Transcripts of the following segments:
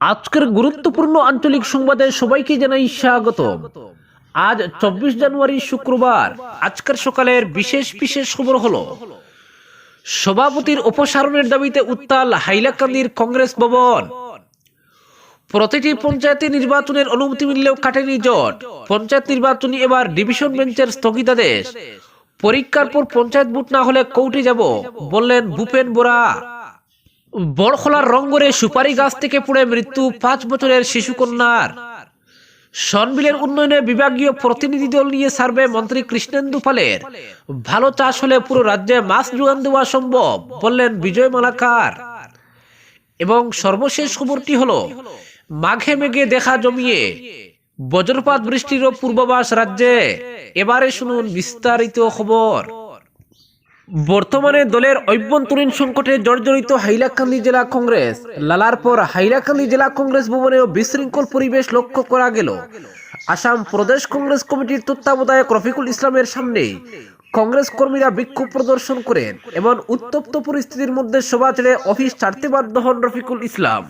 আজকের গুরুত্বপূর্ণ আঞ্চলিক সংবাদে সবাইকে জানাই স্বাগত আজ চব্বিশ জানুয়ারি শুক্রবার, আজকের সকালের বিশেষ বিশেষ খবর হলো, সভাপতির অপসারণের দাবিতে উত্তাল হাইলাকান্দির কংগ্রেস ভবন। প্রতিটি পঞ্চায়েতে নির্বাচনের অনুমতি মিললেও কাটেনি জট। পঞ্চায়েত নির্বাচনী এবার ডিভিশন বেঞ্চের স্থগিতাদেশ। পরীক্ষার পর পঞ্চায়েত ভোট না হলে কোর্টে যাব, বললেন ভূপেন বোরা। বড়খোলার রঙ্গরে সুপারি গাছ থেকে পড়ে মৃত্যু পাঁচ বছরের শিশুকন্যার। সনবিলের উন্নয়নে বিভাগীয় প্রতিনিধি দল নিয়ে সার্ভে মন্ত্রী কৃষ্ণেন্দু পালের। ভালো চাষ হলে পুরো রাজ্যে মাছ যোগান দেওয়া সম্ভব, বললেন বিজয় মালাকার। এবং সর্বশেষ খবরটি হলো, মাঘে মেঘে দেখা জমিয়ে বজ্রপাত বৃষ্টিরও পূর্বাভাস রাজ্যে। এবারে শুনুন বিস্তারিত খবর। বর্তমানে দলের অভ্যন্তরীণ সংকটে জর্জরিত হাইলাকান্দি জেলা কংগ্রেস। লালার পর হাইলাকান্দি জেলা কংগ্রেস ভবনেও বিশৃঙ্খল পরিবেশ লক্ষ্য করা গেল। আসাম প্রদেশ কংগ্রেস কমিটির তত্ত্বাবধায়ক রফিকুল ইসলামের সামনে কংগ্রেস কর্মীরা বিক্ষোভ প্রদর্শন করেন এবং উত্তপ্ত পরিস্থিতির মধ্যে সভা ছেড়ে অফিস ছাড়তে বাধ্য হন রফিকুল ইসলাম।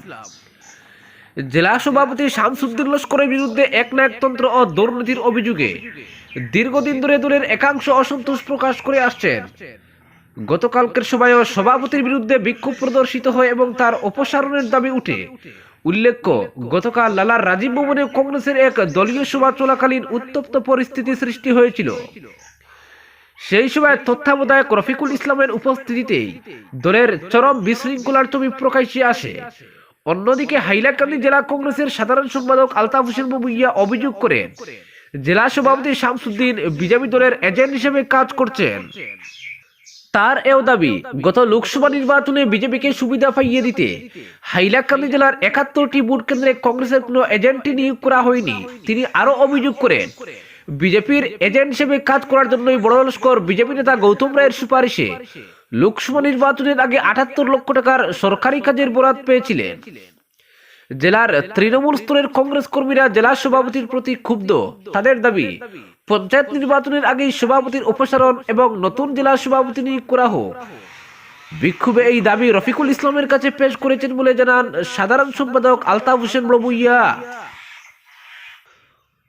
জেলা সভাপতি শামসুদ্দিন লস্করের বিরুদ্ধে এক না একতন্ত্র ও দুর্নীতির অভিযোগে দীর্ঘদিন ধরে দলের একাংশ অসন্তোষ প্রকাশ করে আসছেন। গতকালকের সভায়ও সভাপতির বিরুদ্ধে বিক্ষোভ প্রদর্শিত হয় এবং তার অপসারণের দাবি উঠে। উল্লেখ্য, গতকাল লালার রাজীব ভবনে কংগ্রেসের এক দলীয় সভা চলাকালীন উত্তপ্ত পরিস্থিতি সৃষ্টি হয়েছিল। সেই সময় তত্ত্বাবধায়ক রফিকুল ইসলামের উপস্থিতিতেই দলের চরম বিশৃঙ্খলার ছবি প্রকাশ্যে আসে। অন্যদিকে হাইলাকান্দি জেলা কংগ্রেসের সাধারণ সম্পাদক আলতাফ হোসেন বাবুইয়া অভিযোগ করেন, জেলা সভাপতি শামসুদ্দিন বিজেপি দলের এজেন্ট হিসেবে কাজ করছেন। তার এও দাবি, গত লোকসভা নির্বাচনে বিজেপিকে সুবিধা পাইয়ে দিতে হাইলাকান্দি জেলার একাত্তরটি ভোট কেন্দ্রে কংগ্রেসের কোনো এজেন্টই নিয়োগ করা হয়নি। তিনি আরও অভিযোগ করেন, বিজেপির এজেন্ট হিসেবে কাজ করার জন্যই বড় লস্কর বিজেপি নেতা গৌতম রায়ের সুপারিশে লোকসভা নির্বাচনের আগে আটাত্তর লক্ষ টাকার সরকারি কাজের বরাদ পেয়েছিলেন। জেলার তৃণমূল স্তরের কংগ্রেস কর্মীরা জেলা সভাপতির প্রতি ক্ষুব্ধ। তাদের দাবি, পঞ্চায়েত নির্বাচনের আগেই সভাপতির অপসারণ এবং নতুন জেলা সভাপতি নিয়োগ করা হোক। বিক্ষোভে এই দাবি রফিকুল ইসলামের কাছে পেশ করেছেন বলে জানান সাধারণ সম্পাদক আলতাফ হোসেন রবুইয়া।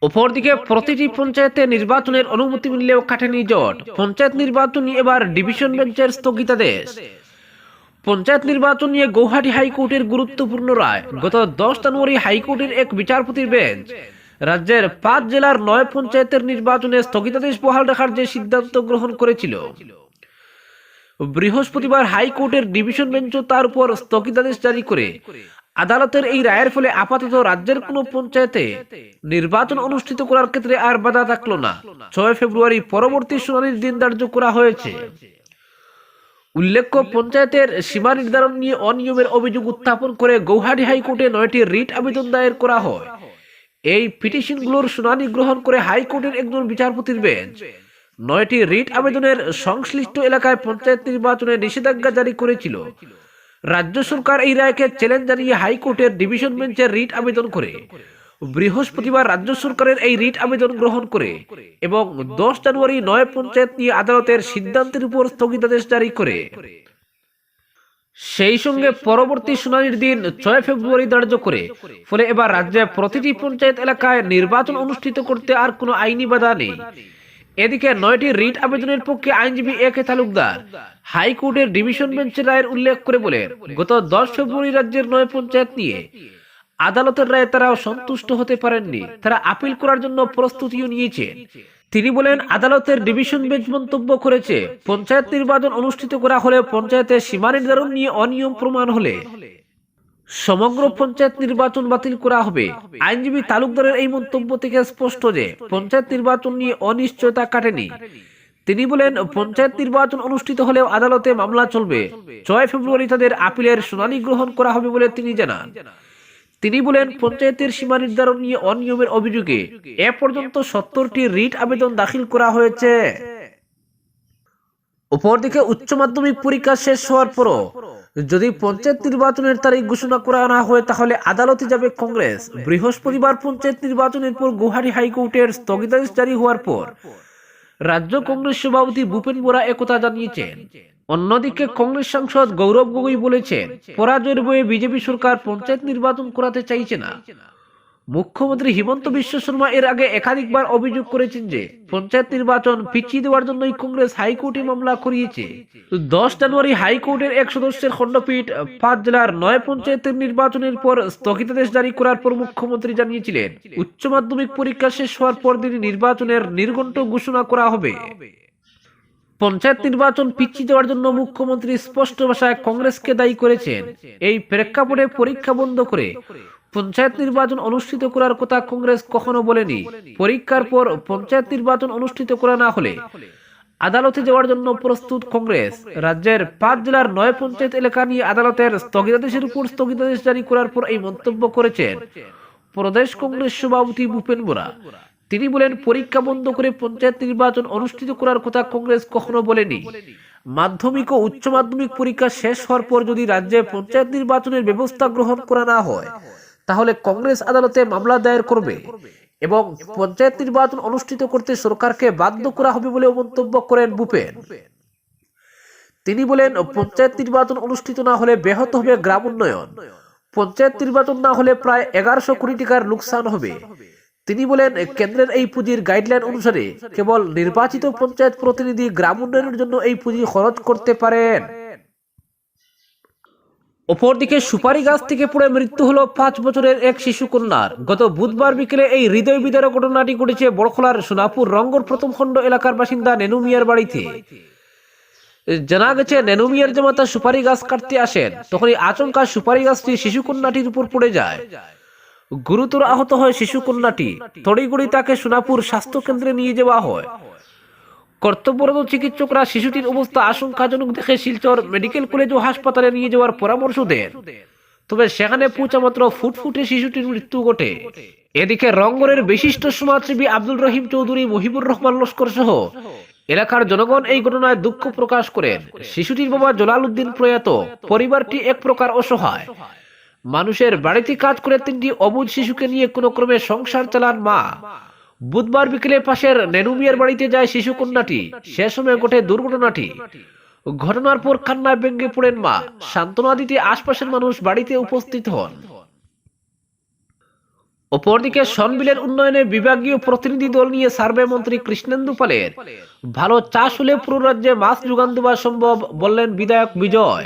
অপরদিকে প্রতিটি পঞ্চায়েতে নির্বাচনের অনুমতি মিললেও কাটেনি জট। পঞ্চায়েত নির্বাচনী এবার ডিভিশন বেঞ্চের স্থগিতাদেশ। পঞ্চায়েত নির্বাচন নিয়ে গৌহাটি হাইকোর্টের গুরুত্বপূর্ণ রায়। গত দশ জানুয়ারি হাইকোর্টের এক বিচারপতির বেঞ্চ। রাজ্যের পাঁচ জেলার নয় পঞ্চায়েতের নির্বাচনে স্থগিতাদেশ বহাল রাখার যে সিদ্ধান্ত গ্রহণ করেছিল। বৃহস্পতিবার হাইকোর্টের ডিভিশন বেঞ্চও তার উপর স্থগিতাদেশ জারি করে আদালতের এই রায়ের ফলে আপাতত রাজ্যের কোন পঞ্চায়েতে নির্বাচন অনুষ্ঠিত করার ক্ষেত্রে আর বাধা থাকল না। ছয় ফেব্রুয়ারি পরবর্তী শুনানির দিন ধার্য করা হয়েছে। উল্লেখ্য, পঞ্চায়েতের সীমা নির্ধারণ নিয়ে অনিয়মের অভিযোগ উত্থাপন করে গৌহাটি হাইকোর্টে নয়টি রিট আবেদন দায়ের করা হয়। এই পিটিশনগুলোর শুনানি গ্রহণ করে হাইকোর্টের একজন বিচারপতির বেঞ্চ। নয়টি রিট আবেদনের সংশ্লিষ্ট এলাকায় পঞ্চায়েত নির্বাচনে নিষেধাজ্ঞা জারি করেছিল। রাজ্য সরকার এই রায়কে চ্যালেঞ্জ জানিয়ে হাইকোর্টের ডিভিশন বেঞ্চে রিট আবেদন করে। বৃহস্পতিবার রাজ্য সরকারের এই রিট আবেদন গ্রহণ করে এবং দশ জানুয়ারি নয় পঞ্চায়েত নিয়ে আদালতের সিদ্ধান্তের উপর স্থগিতাদেশ জারি করে। সেই সঙ্গে পরবর্তী শুনানির দিন ছয় ফেব্রুয়ারি ধার্য করে। ফলে এবার রাজ্যে প্রতিটি পঞ্চায়েত এলাকায় নির্বাচন অনুষ্ঠিত করতে আর কোনো আইনি বাধা নেই। এদিকে নয়টি রিট আবেদনের পক্ষে আইনজীবী এ কে তালুকদার হাইকোর্টের ডিভিশন বেঞ্চের রায়ের উল্লেখ করে বলেন, গত দশ ফেব্রুয়ারি রাজ্যের নয় পঞ্চায়েত নিয়ে আদালতের রায়ে তারাও সন্তুষ্ট হতে পারেননি। তারা আপিল করার জন্য প্রস্তুতিও নিয়েছেন তিনি বলেন, আদালতের ডিভিশন বেঞ্চ মন্তব্য করেছে, পঞ্চায়েত নির্বাচন অনুষ্ঠিত করা হলে পঞ্চায়েতের সীমা নির্ধারণ নিয়ে অনিয়ম প্রমাণ হলে সমগ্র পঞ্চায়েত নির্বাচন বাতিল করা হবে। আইনজীবী তালুকদারের এই মন্তব্য থেকে স্পষ্ট যে, পঞ্চায়েত নির্বাচন নিয়ে অনিশ্চয়তা কাটেনি। তিনি বলেন, পঞ্চায়েত নির্বাচন অনুষ্ঠিত হলেও আদালতে মামলা চলবে। ছয় ফেব্রুয়ারি তাদের আপিলের শুনানি গ্রহণ করা হবে বলে তিনি জানান। তিনি বলেন, পঞ্চায়েতের সীমা নির্ধারণ নিয়ে অনিয়মের অভিযোগে এ পর্যন্ত সত্তরটি রিট আবেদন দাখিল করা হয়েছে। অপরদিকে উচ্চ মাধ্যমিক পরীক্ষা শেষ হওয়ার পরও যদি পঞ্চায়েত নির্বাচনের তারিখ ঘোষণা করা না হয়, তাহলে আদালতে যাবে কংগ্রেস। বৃহস্পতিবার পঞ্চায়েত নির্বাচনের পর গুয়াহাটি হাইকোর্টের স্থগিতাদেশ জারি হওয়ার পর রাজ্য কংগ্রেস সভাপতি ভূপেন বোরা একথা জানিয়েছেন। অন্যদিকে কংগ্রেস সাংসদ গৌরব গগৈ বলেছেন, পরাজয়ের বয়ে বিজেপি সরকার পঞ্চায়েত নির্বাচন করাতে চাইছে না। মুখ্যমন্ত্রী হিমন্ত বিশ্ব শর্মা এর আগে একাধিকবার অভিযোগ করেছেন যে, পঞ্চায়েত নির্বাচন পিছিয়ে দেওয়ার জন্যই কংগ্রেস হাইকোর্টে মামলা করিয়েছে। দশ জানুয়ারি হাইকোর্টের এক সদস্যের খণ্ডপীঠ, পাঁচ জেলার নয় পঞ্চায়েতের নির্বাচনের পর স্থগিতাদেশ জারি করার পর মুখ্যমন্ত্রী জানিয়েছিলেন, উচ্চ মাধ্যমিক পরীক্ষা শেষ হওয়ার পর দিন নির্বাচনের নির্ঘণ্ট ঘোষণা করা হবে। পঞ্চায়েত নির্বাচন পিছিয়ে দেওয়ার জন্য মুখ্যমন্ত্রী স্পষ্ট ভাষায় কংগ্রেসকে দায়ী করেছেন। এই প্রেক্ষাপটে পরীক্ষা বন্ধ করে পঞ্চায়েত নির্বাচন অনুষ্ঠিত করার কথা কংগ্রেস কখনো বলেনি। পরীক্ষার পর পঞ্চায়েত নির্বাচন অনুষ্ঠিত করা না হলে আদালতে যাওয়ার জন্য প্রস্তুত কংগ্রেস। রাজ্যের পাঁচ জেলার নয় পঞ্চায়েত এলাকা নিয়ে আদালতের স্থগিতাদেশের উপর স্থগিতাদেশ জারি করার পর এই মন্তব্য করেছেন। প্রদেশ কংগ্রেস সভাপতি ভূপেন বোরা। তিনি বলেন, পরীক্ষা বন্ধ করে পঞ্চায়েত নির্বাচন অনুষ্ঠিত করার কথা কংগ্রেস কখনো বলেনি। মাধ্যমিক ও উচ্চ মাধ্যমিক পরীক্ষা শেষ হওয়ার পর যদি রাজ্যে পঞ্চায়েত নির্বাচনের ব্যবস্থা গ্রহণ করা না হয়, তাহলে কংগ্রেস আদালতে মামলা দায়ের করবে এবং পঞ্চায়েত নির্বাচন অনুষ্ঠিত করতে সরকারকে বাধ্য করা হবে বলে মন্তব্য করেন ভূপেন। তিনি বলেন, পঞ্চায়েত নির্বাচন অনুষ্ঠিত না হলে ব্যাহত হবে গ্রাম উন্নয়ন। পঞ্চায়েত নির্বাচন না হলে প্রায় এগারোশো কোটি টাকার লোকসান হবে। তিনি বলেন, কেন্দ্রের এই পুঁজির গাইডলাইন অনুসারে কেবল নির্বাচিত পঞ্চায়েত প্রতিনিধি গ্রাম উন্নয়নের জন্য এই পুঁজি খরচ করতে পারেন। অপরদিকে সুপারি গাছ থেকে পড়ে মৃত্যু হলো পাঁচ বছরের এক শিশু কন্যার গত বুধবার বিকেলে এই হৃদয় বিদারক ঘটনাটি ঘটেছে বড়খলার সোনাপুর রঙ্গর প্রথম খণ্ড এলাকার বাসিন্দা নেনু মিয়ার বাড়িতে। জানা গেছে, নেনু মিয়ার জামাতা সুপারি গাছ কাটতে আসেন। তখনই আচমকা সুপারি গাছটি শিশু কন্যাটির উপর পড়ে যায়। গুরুতর আহত হয় শিশু কন্যাটি। তড়িগড়ি তাকে সোনাপুর স্বাস্থ্য কেন্দ্রে নিয়ে যাওয়া হয়। কর্তব্যরত চিকিৎসকরা শিশুটির অবস্থা আশঙ্কাজনক দেখে শিলচর মেডিকেল কলেজ ও হাসপাতালে নিয়ে যাওয়ার পরামর্শ দেন। তবে সেখানে পৌঁছা মাত্র ফুটফুটে শিশুটির মৃত্যু ঘটে। এদিকে রঙ্গরের বিশিষ্ট সমাজসেবী আব্দুল রহিম চৌধুরী, মহিবুর রহমান লস্কর সহ এলাকার জনগণ এই ঘটনায় দুঃখ প্রকাশ করেন। শিশুটির বাবা জলাল উদ্দিন প্রয়াত, পরিবারটি এক প্রকার অসহায়। মানুষের বাড়িতে কাজ করে তিনটি অবুধ শিশুকে নিয়ে কোনো ক্রমে সংসার চালান মা। বুধবার বিকেলে পাশের নেনুমিয়ার বাড়িতে যায় শিশু কন্যাটি। সে সময় ঘটে দুর্ঘটনাটি। ঘটনার পর কান্নায় ব্যঙ্গে পড়েন মা। সান্ত্বনা দিতে আশপাশের মানুষ বাড়িতে উপস্থিত হন। অপরদিকে সনবিলের উন্নয়নে বিভাগীয় প্রতিনিধি দল নিয়ে সার্ভে মন্ত্রী কৃষ্ণেন্দু পালের ভালো চাষ হলে পুরো রাজ্যে মাছ যোগান দেওয়া সম্ভব বললেন বিধায়ক বিজয়।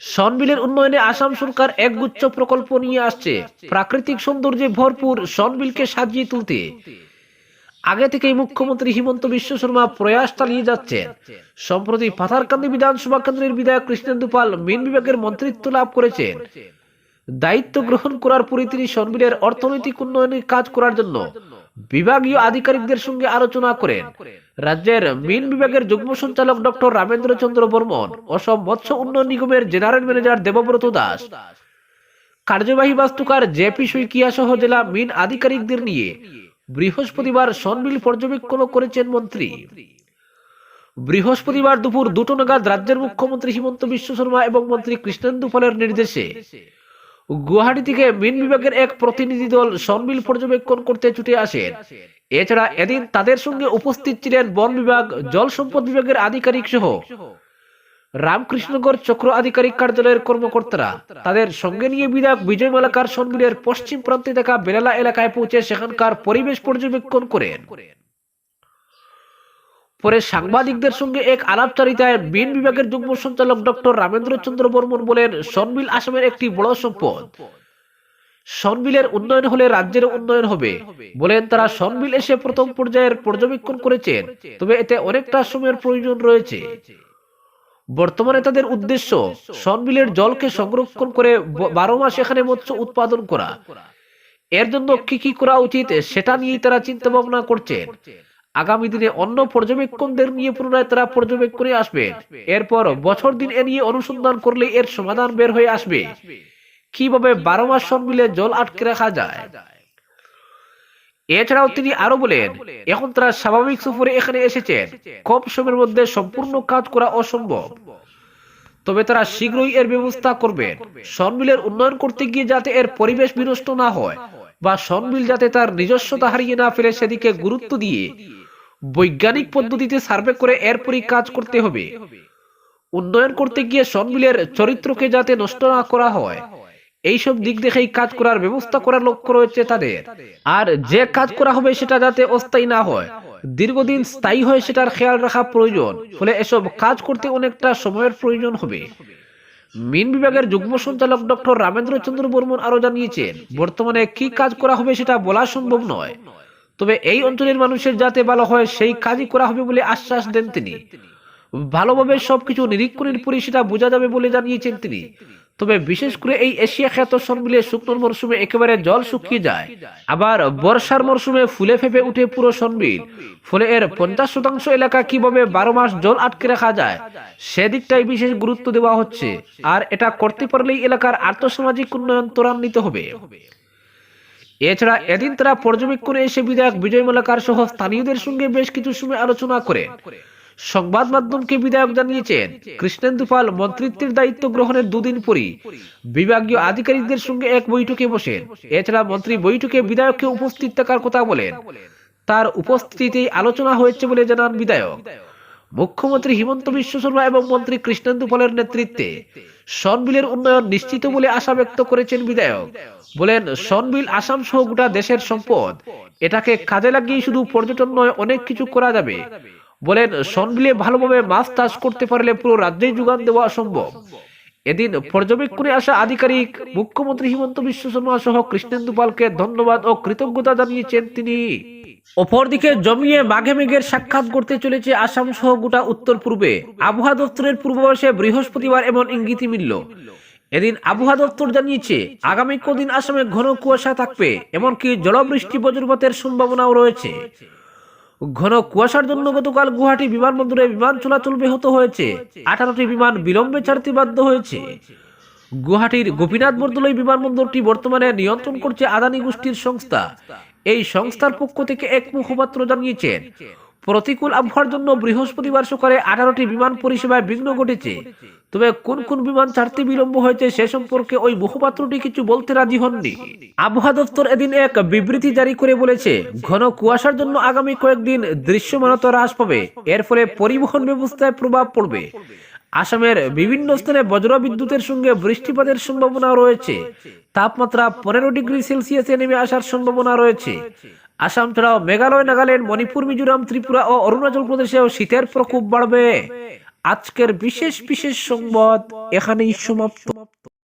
সনবিলের উন্নয়নে আসাম সরকার একগুচ্ছ প্রকল্প নিয়ে আসছে। প্রাকৃতিক সৌন্দর্যে ভরপুর সনবিলকে সাজিয়ে তুলতে। আগে থেকেই মুখ্যমন্ত্রী হিমন্ত বিশ্ব শর্মা প্রয়াস চালিয়ে যাচ্ছেন। সম্প্রতি পাথারকান্দি বিধানসভা কেন্দ্রের বিধায়ক কৃষ্ণেন্দু পাল মিন বিভাগের মন্ত্রিত্ব লাভ করেছেন। দায়িত্ব গ্রহণ করার পরে তিনি সনবিলের অর্থনৈতিক উন্নয়নের কাজ করার জন্য বিভাগীয় আধিকারিকদের সঙ্গে আলোচনা করেন। রাজ্যের মিন বিভাগের যুগ্ম সঞ্চালক ডক্টর রামেন্দ্র চন্দ্র বর্মন, অসম মৎস্য উন্নয়ন নিগমের জেনারেল ম্যানেজার দেবব্রত দাস, কার্যবাহী বাস্তুকার জেপি সুইকিয়া সহ জেলা মিন আধিকারিকদের নিয়ে বৃহস্পতিবার সনবিল পর্যবেক্ষণ করেছেন মন্ত্রী। বৃহস্পতিবার দুপুর দুটো নাগাদ রাজ্যের মুখ্যমন্ত্রী হিমন্ত বিশ্ব শর্মা এবং মন্ত্রী কৃষ্ণেন্দু ফলের নির্দেশে গুয়াহাটি থেকে মিন বিভাগের এক প্রতিনিধি দল সনবিল পর্যবেক্ষণ করতে ছুটে আসেন এছাড়া এদিন তাদের সঙ্গে উপস্থিত ছিলেন বন বিভাগ, জল সম্পদ বিভাগের আধিকারিক সহ। রামকৃষ্ণগড় চক্র আধিকারিক কার্যালয়ের কর্মকর্তারা। তাদের সঙ্গে নিয়ে বিধায়ক বিজয় মালাকার সনবিলের পশ্চিম প্রান্তে থাকা বেলালা এলাকায় পৌঁছে সেখানকার পরিবেশ পর্যবেক্ষণ করেন। পরে সাংবাদিকদের সঙ্গে এক আলাপচারিতায় বিন বিভাগের যুগ্ম সঞ্চালক ডক্টর রামেন্দ্র চন্দ্র বর্মন বলেন সনবিল আসামের একটি বড় সম্পদ। সনবিলের উন্নয়ন হলে রাজ্যের উন্নয়ন হবে বলেন তারা। সনবিল এসে প্রথম পর্যায়ের পর্যবেক্ষণ করেছেন, তবে এতে অনেকটা সময়ের প্রয়োজন রয়েছে। বর্তমানে তাদের উদ্দেশ্য সনবিলের জলকে সংরক্ষণ করে বারো মাস এখানে মৎস্য উৎপাদন করা। এর জন্য কি কি করা উচিত সেটা নিয়েই তারা চিন্তা ভাবনা করছেন। আগামী দিনে অন্য পর্যবেক্ষকদের নিয়ে পুনরায় তারা পর্যবেক্ষণে আসবে। এরপর বছর দিন এ নিয়ে অনুসন্ধান করলে এর সমাধান বের হয়ে আসবে। কীভাবে বারো মাস সনবিলে জল আটকে রাখা যায়? এছাড়াও তিনি আরও বলেন, এখন তারা স্বাভাবিক সফরে এখানে এসেছেন। কম সময়ের মধ্যে সম্পূর্ণ কাজ করা অসম্ভব। তবে তারা শীঘ্রই এর ব্যবস্থা করবেন। সনবিলের উন্নয়ন করতে গিয়ে যাতে এর পরিবেশ বিনষ্ট না হয় বা সনবিল যাতে তার নিজস্বতা হারিয়ে না ফেলে সেদিকে গুরুত্ব দিয়ে বৈজ্ঞানিক পদ্ধতিতে সার্ভে করে এরপরই কাজ করতে হবে। উন্নয়ন করতে গিয়ে সনবিলের চরিত্রকে যাতে নষ্ট না করা হয়, এইসব দিক দেখেই কাজ করার ব্যবস্থা করার লক্ষ্য রয়েছে তাদের। আর যে কাজ করা হবে সেটা যাতে অস্থায়ী না হয়, দীর্ঘদিন স্থায়ী হয় সেটার খেয়াল রাখা প্রয়োজন, ফলে এসব কাজ করতে অনেকটা সময়ের প্রয়োজন হবে। মিন বিভাগের যুগ্ম সঞ্চালক ডক্টর রামেন্দ্র চন্দ্র বর্মন আরও জানিয়েছেন, বর্তমানে কি কাজ করা হবে সেটা বলা সম্ভব নয়। তবে এই অঞ্চলের মানুষের যাতে ভালো হয়, সেই কাজই করা হবে বলে আশ্বাস দেন তিনি। ভালোভাবে সবকিছু নিরীক্ষণের পরে সেটা বোঝা যাবে বলে জানিয়েছেন তিনি। তবে বিশেষ করে এই এশিয়া খ্যাত সনবিলে শুকনোর মরশুমে একেবারে জল শুকিয়ে যায়। আবার বর্ষার মরশুমে ফুলে ফেপে উঠে পুরো সনবিল ফলে এর পঞ্চাশ শতাংশ এলাকা কীভাবে বারো মাস জল আটকে রাখা যায় সেদিকটাই বিশেষ গুরুত্ব দেওয়া হচ্ছে। আর এটা করতে পারলেই এলাকার আর্থসামাজিক উন্নয়ন ত্বরান্বিত হবে। এছাড়া এদিন তারা পর্যবেক্ষণে এসে বিধায়ক বিজয় মালাকার সহ স্থানীয়দের সঙ্গে বেশ কিছু সময় আলোচনা করেন সংবাদ মাধ্যমকে বিধায়ক জানিয়েছেন কৃষ্ণেন্দু পাল মন্ত্রিত্বের দায়িত্ব গ্রহণের দুদিন পরই বিভাগীয় আধিকারিকদের সঙ্গে এক বৈঠকে বসেন। এছাড়া মন্ত্রী বৈঠকে বিধায়ককে উপস্থিত থাকার কথা বলেন। তার উপস্থিতিতেই আলোচনা হয়েছে বলে জানান বিধায়ক। মুখ্যমন্ত্রী হিমন্ত বিশ্ব শর্মা এবং মন্ত্রী কৃষ্ণেন্দু পলের নেতৃত্বে সনবিলের উন্নয়ন নিশ্চিত বলে আশা ব্যক্ত করেছেন বিধায়ক। বলেন সনবিল আসাম সহ গোটা দেশের সম্পদ, এটাকে কাজে লাগিয়ে শুধু পর্যটন নয়, অনেক কিছু করা যাবে। বলেন সনবিলে ভালোভাবে মাছ চাষ করতে পারলে পুরো রাজ্যে যোগান দেওয়া সম্ভব এদিন পর্যবেক্ষণে আসা আধিকারিক মুখ্যমন্ত্রী হিমন্ত বিশ্ব শর্মা সহ কৃষ্ণেন্দু পালকে ধন্যবাদ ও কৃতজ্ঞতা জানিয়েছেন তিনি। অপরদিকে জমিয়ে মাঘে মেঘের সাক্ষাৎ করতে চলেছে আসাম সহ গোটা উত্তর পূর্বে। আবহাওয়া দপ্তরের পূর্বাভাসে বৃহস্পতিবার এমন ইঙ্গিতই মিলল। এদিন আবহাওয়া দপ্তর জানিয়েছে, আগামী কদিন আসামে ঘন কুয়াশা থাকবে, এমনকি জলবৃষ্টি বজ্রপাতের সম্ভাবনাও রয়েছে। ঘন কুয়াশার জন্য গতকাল গুয়াহাটি বিমানবন্দরে বিমান চলাচল ব্যাহত হয়েছে। আঠারোটি বিমান বিলম্বে ছাড়তে বাধ্য হয়েছে। গুয়াহাটির গোপীনাথ বরদলৈ বিমানবন্দরটি বর্তমানে নিয়ন্ত্রণ করছে আদানি গোষ্ঠীর সংস্থা। এই সংস্থার পক্ষ থেকে এক মুখপাত্র জানিয়েছেন প্রতিকূল আবহাওয়ার জন্য বৃহস্পতিবার সকালে আঠারোটি বিমান পরিষেবায় বিঘ্ন ঘটেছে। তবে কোন কোন বিমান ছাড়তে বিলম্ব হয়েছে সে সম্পর্কে ওই মুখপাত্রটি কিছু বলতে রাজি হননি। আবহাওয়া দপ্তর এদিন এক বিবৃতি জারি করে বলেছে, ঘন কুয়াশার জন্য আগামী কয়েকদিন দৃশ্যমানতা হ্রাস পাবে। এর ফলে পরিবহন ব্যবস্থায় প্রভাব পড়বে। আসামের বিভিন্ন স্থানে বজ্র বিদ্যুতের সঙ্গে বৃষ্টিপাতের সম্ভাবনা রয়েছে। তাপমাত্রা পনেরো ডিগ্রি সেলসিয়াসে নেমে আসার সম্ভাবনা রয়েছে। আসাম ছাড়াও মেঘালয়, নাগাল্যান্ড, মণিপুর, মিজোরাম, ত্রিপুরা ও অরুণাচল প্রদেশেও শীতের প্রকোপ বাড়বে। আজকের বিশেষ বিশেষ সংবাদ এখানেই সমাপ্ত।